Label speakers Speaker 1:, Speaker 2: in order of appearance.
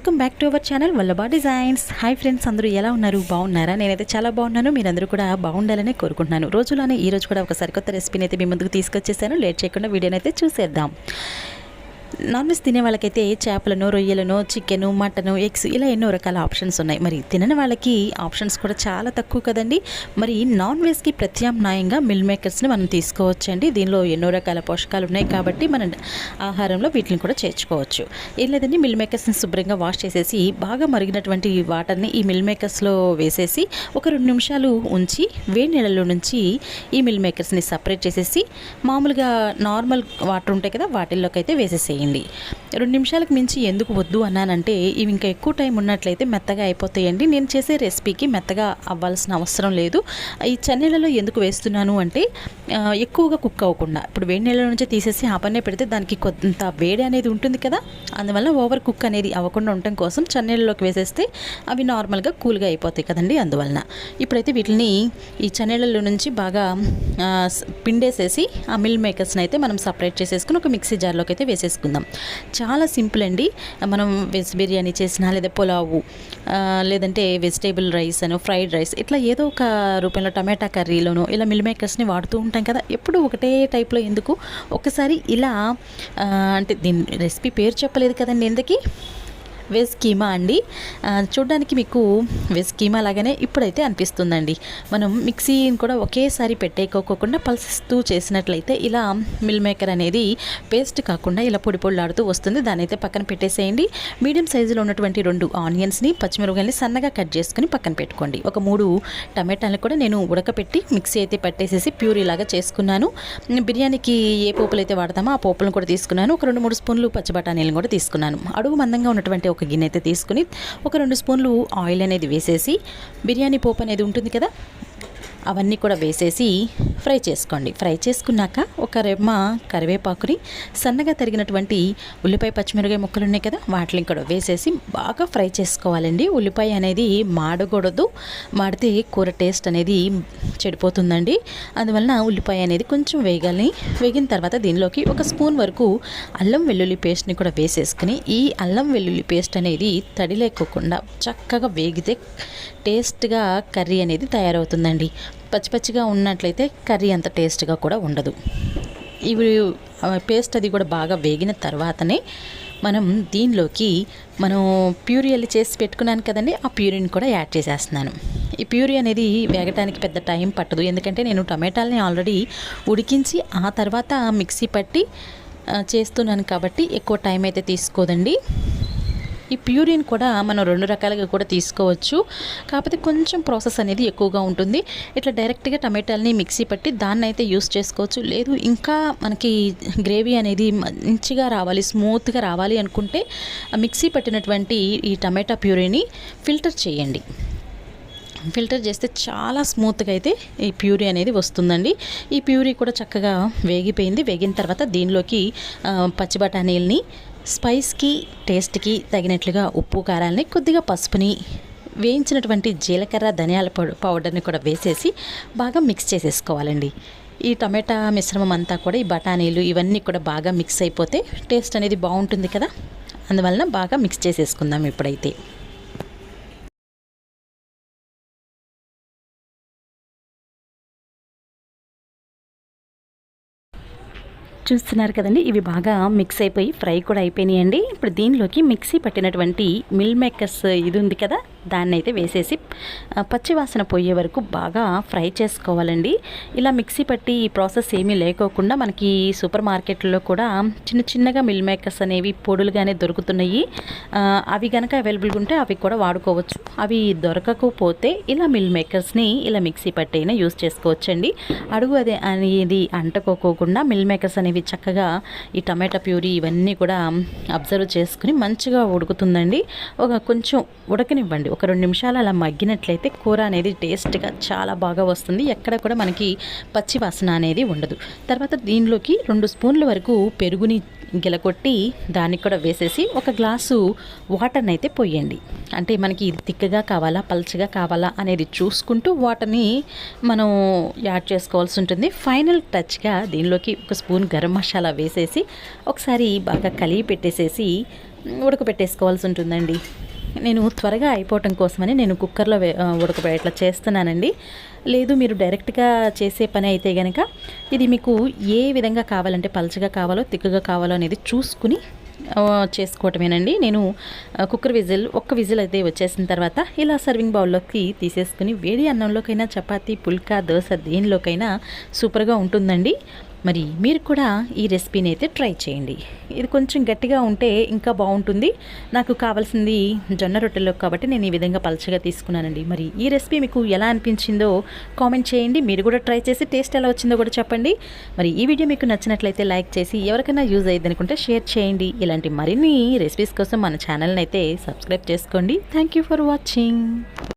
Speaker 1: Welcome back to our channel Vallabha designs. Hi friends అందరూ ఎలా ఉన్నారు? బాగున్నారా? నేనైతే చాలా బాగున్నాను. మీరందరూ కూడా బాగుండాలని కోరుకుంటున్నాను. రోజులోనే ఈ రోజు కూడా ఒక సరికొత్త రెసిపీని అయితే మీ ముందుకు తీసుకొచ్చేసాను. లేట్ చేయకుండా వీడియోని అయితే చూసేద్దాం. నాన్ వెజ్ తినే వాళ్ళకైతే చేపలను రొయ్యలను చికెను మటను ఎగ్స్ ఇలా ఎన్నో రకాల ఆప్షన్స్ ఉన్నాయి. మరి తినని వాళ్ళకి ఆప్షన్స్ కూడా చాలా తక్కువ కదండి. మరి నాన్ వెజ్కి ప్రత్యామ్నాయంగా మిల్ మేకర్స్ని మనం తీసుకోవచ్చండి. దీనిలో ఎన్నో రకాల పోషకాలు ఉన్నాయి కాబట్టి మన ఆహారంలో వీటిని కూడా చేర్చుకోవచ్చు. ఏం లేదండి మిల్ మేకర్స్ని శుభ్రంగా వాష్ చేసేసి బాగా మరిగినటువంటి వాటర్ని ఈ మిల్ మేకర్స్లో వేసేసి ఒక రెండు నిమిషాలు ఉంచి వేడి నీళ్ళలో నుంచి ఈ మిల్ మేకర్స్ని సపరేట్ చేసేసి మామూలుగా నార్మల్ వాటర్ ఉంటాయి కదా వాటిల్లోకి అయితే వేసేసేయండి. రెండు నిమిషాలకు మించి ఎందుకు వద్దు అన్నానంటే ఇవి ఇంకా ఎక్కువ టైం ఉన్నట్లయితే మెత్తగా అయిపోతాయండి. నేను చేసే రెసిపీకి మెత్తగా అవ్వాల్సిన అవసరం లేదు. ఈ చన్నీళ్ళలో ఎందుకు వేస్తున్నాను అంటే ఎక్కువగా కుక్ అవ్వకుండా. ఇప్పుడు వేడి నీళ్ళ నుంచి తీసేసి ఆ పన్నే పెడితే దానికి కొంత వేడి అనేది ఉంటుంది కదా. అందువల్ల ఓవర్ కుక్ అనేది అవ్వకుండా ఉండటం కోసం చన్నీళ్ళలోకి వేసేస్తే అవి నార్మల్గా కూల్గా అయిపోతాయి కదండి అందువలన. ఇప్పుడైతే వీటిని ఈ చన్నీళ్ళలో నుంచి బాగా పిండేసేసి ఆ మిల్ మేకర్స్ని అయితే మనం సపరేట్ చేసేసుకుని ఒక మిక్సీ జార్లోకి అయితే వేసేసుకుందాం. చాలా సింపుల్ అండి. మనం వెజ్ బిర్యానీ చేసినా లేదా పులావు లేదంటే వెజిటేబుల్ రైస్ అను ఫ్రైడ్ రైస్ ఇట్లా ఏదో ఒక రూపంలో టమాటా కర్రీలోనో ఇలా మిల్ మేకర్స్ని వాడుతూ ఉంటాం కదా. ఎప్పుడు ఒకటే టైప్లో ఎందుకు? ఒకసారి ఇలా అంటే దీని రెసిపీ పేరు చెప్పలేదు కదండి ఎందుకీ? వెజ్ కీమా అండి. చూడడానికి మీకు వెజ్ కీమా లాగానే ఇప్పుడైతే అనిపిస్తుందండి. మనం మిక్సీని కూడా ఒకేసారి పెట్టేకోకుండా పల్సిస్తూ చేసినట్లయితే ఇలా మిల్ మేకర్ అనేది పేస్ట్ కాకుండా ఇలా పొడి పొడిలాడుతూ వస్తుంది. దాని అయితే పక్కన పెట్టేసేయండి. మీడియం సైజులో ఉన్నటువంటి రెండు ఆనియన్స్ని పచ్చిమిరపకాయలని సన్నగా కట్ చేసుకుని పక్కన పెట్టుకోండి. ఒక మూడు టమాటాలను కూడా నేను ఉడకపెట్టి మిక్సీ అయితే పట్టేసేసి ప్యూరీ లాగా చేసుకున్నాను. బిర్యానీకి ఏ పోపులు అయితే వాడతామో ఆ పోపులను కూడా తీసుకున్నాను. ఒక రెండు మూడు స్పూన్లు పచ్చిబటానీలను కూడా తీసుకున్నాను. అడుగు మందంగా ఉన్నటువంటి ఒక ఒక గిన్నె అయితే తీసుకుని ఒక రెండు స్పూన్లు ఆయిల్ అనేది వేసేసి బిర్యానీ పోపు అనేది ఉంటుంది కదా అవన్నీ కూడా వేసేసి ఫ్రై చేసుకోండి. ఫ్రై చేసుకున్నాక ఒక రెమ్మ కరివేపాకుని సన్నగా తరిగినటువంటి ఉల్లిపాయ పచ్చిమిరకాయ ముక్కలు ఉన్నాయి కదా వాటిని కూడా వేసేసి బాగా ఫ్రై చేసుకోవాలండి. ఉల్లిపాయ అనేది మాడకూడదు. మాడితే కూర టేస్ట్ అనేది చెడిపోతుందండి. అందువలన ఉల్లిపాయ అనేది కొంచెం వేగాలి వేగిన తర్వాత దీనిలోకి ఒక స్పూన్ వరకు అల్లం వెల్లుల్లి పేస్ట్ని కూడా వేసేసుకుని ఈ అల్లం వెల్లుల్లి పేస్ట్ అనేది తడి లేకోకుండా చక్కగా వేగితే టేస్ట్గా కర్రీ అనేది తయారవుతుందండి. పచ్చి పచ్చిగా ఉన్నట్లయితే కర్రీ అంత టేస్ట్గా కూడా ఉండదు. ఇవి పేస్ట్ అది కూడా బాగా వేగిన తర్వాతనే మనం దీనిలోకి మనం ప్యూరీ అల్లి చేసి పెట్టుకున్నాను కదండి ఆ ప్యూరీని కూడా యాడ్ చేసేస్తున్నాను. ఈ ప్యూరీ అనేది వేగటానికి పెద్ద టైం పట్టదు. ఎందుకంటే నేను టమాటాలని ఆల్రెడీ ఉడికించి ఆ తర్వాత మిక్సీ పట్టి చేస్తున్నాను కాబట్టి ఎక్కువ టైం అయితే తీసుకోదండి. ఈ ప్యూరిన్ కూడా మనం రెండు రకాలుగా కూడా తీసుకోవచ్చు. కాకపోతే కొంచెం ప్రాసెస్ అనేది ఎక్కువగా ఉంటుంది. ఇట్లా డైరెక్ట్గా టమాటాలని మిక్సీ పట్టి దాన్ని అయితే యూస్ చేసుకోవచ్చు. లేదు ఇంకా మనకి గ్రేవీ అనేది మంచిగా రావాలి స్మూత్గా రావాలి అనుకుంటే మిక్సీ పట్టినటువంటి ఈ టమాటా ప్యూరీని ఫిల్టర్ చేయండి. ఫిల్టర్ చేస్తే చాలా స్మూత్గా అయితే ఈ ప్యూరీ అనేది వస్తుందండి. ఈ ప్యూరీ కూడా చక్కగా వేగిపోయింది. వేగిన తర్వాత దీనిలోకి పచ్చి బఠానీలని స్పైస్కి టేస్ట్కి తగినట్లుగా ఉప్పు కారాలని కొద్దిగా పసుపుని వేయించినటువంటి జీలకర్ర ధనియాల పౌ- పౌడర్ని కూడా వేసేసి బాగా మిక్స్ చేసేసుకోవాలండి. ఈ టమాటా మిశ్రమం అంతా కూడా ఈ బఠానీలు ఇవన్నీ కూడా బాగా మిక్స్ అయిపోతే టేస్ట్ అనేది బాగుంటుంది కదా? అందువలన బాగా మిక్స్ చేసేసుకుందాం ఇప్పుడైతే. చూస్తున్నారు కదండి. ఇవి బాగా మిక్స్ అయిపోయి ఫ్రై కూడా అయిపోయినాయండి. ఇప్పుడు దీనిలోకి మిక్సీ పట్టినటువంటి మిల్ మేకర్స్ ఇది ఉంది కదా. దాన్ని అయితే వేసేసి పచ్చివాసన పచ్చి వాసన పోయే వరకు బాగా ఫ్రై చేసుకోవాలండి. ఇలా మిక్సీ పట్టి ఈ ప్రాసెస్ ఏమీ లేకోకుండా మనకి సూపర్ మార్కెట్లో కూడా చిన్న చిన్నగా మిల్ మేకర్స్ అనేవి పొడులుగానే దొరుకుతున్నాయి. అవి కనుక అవైలబుల్గా ఉంటే అవి కూడా వాడుకోవచ్చు. అవి దొరకకపోతే ఇలా మిల్ మేకర్స్ని ఇలా మిక్సీ పట్టి అయినా యూస్ చేసుకోవచ్చండి. అడుగు అదే అనేది అంటుకోకుండా మిల్ మేకర్స్ అనేవి చక్కగా ఈ టమాటా ప్యూరీ ఇవన్నీ కూడా అబ్జర్వ్ చేసుకుని మంచిగా ఉడుకుతుందండి. ఒక కొంచెం ఉడకనివ్వండి. ఒక రెండు నిమిషాలు అలా మగ్గినట్లయితే కూర అనేది టేస్ట్గా చాలా బాగా వస్తుంది. ఎక్కడ కూడా మనకి పచ్చి వాసన అనేది ఉండదు. తర్వాత దీనిలోకి రెండు స్పూన్ల వరకు పెరుగుని గిలకొట్టి దానికి కూడా వేసేసి ఒక గ్లాసు వాటర్ని అయితే పోయండి. అంటే మనకి ఇది తిక్కగా కావాలా పల్చగా కావాలా అనేది చూసుకుంటూ వాటర్ని మనం యాడ్ చేసుకోవాల్సి ఉంటుంది. ఫైనల్ టచ్గా దీనిలోకి ఒక స్పూన్ గరం మసాలా వేసేసి ఒకసారి బాగా కలిగి పెట్టేసేసి ఉడకబెట్టేసుకోవాల్సి ఉంటుందండి. నేను త్వరగా అయిపోవటం కోసమని నేను కుక్కర్లో వే- ఉడకబె ఇట్లా చేస్తున్నానండి. లేదు మీరు డైరెక్ట్గా చేసే పని అయితే కనుక ఇది మీకు ఏ విధంగా కావాలంటే పలచగా కావాలో తిక్కుగా కావాలో అనేది చూసుకుని చేసుకోవటమేనండి. నేను కుక్కర్ విజిల్ ఒక్క విజిల్ అయితే వచ్చేసిన తర్వాత ఇలా సర్వింగ్ బౌల్లోకి తీసేసుకుని వేడి అన్నంలోకైనా చపాతీ పుల్కా దోశ దేనిలోకైనా సూపర్గా ఉంటుందండి. మరి మీరు కూడా ఈ రెసిపీని అయితే ట్రై చేయండి. ఇది కొంచెం గట్టిగా ఉంటే ఇంకా బాగుంటుంది. నాకు కావాల్సింది జొన్న రొట్టెలో కాబట్టి నేను ఈ విధంగా పలచగా తీసుకున్నానండి. మరి ఈ రెసిపీ మీకు ఎలా అనిపించిందో కామెంట్ చేయండి. మీరు కూడా ట్రై చేసి టేస్ట్ ఎలా వచ్చిందో కూడా చెప్పండి. మరి ఈ వీడియో మీకు నచ్చినట్లయితే లైక్ చేసి ఎవరికైనా యూజ్ అయ్యింది అనుకుంటే షేర్ చేయండి. ఇలాంటి మరిన్ని రెసిపీస్ కోసం మన ఛానల్ని అయితే సబ్స్క్రైబ్ చేసుకోండి. Thank you for watching.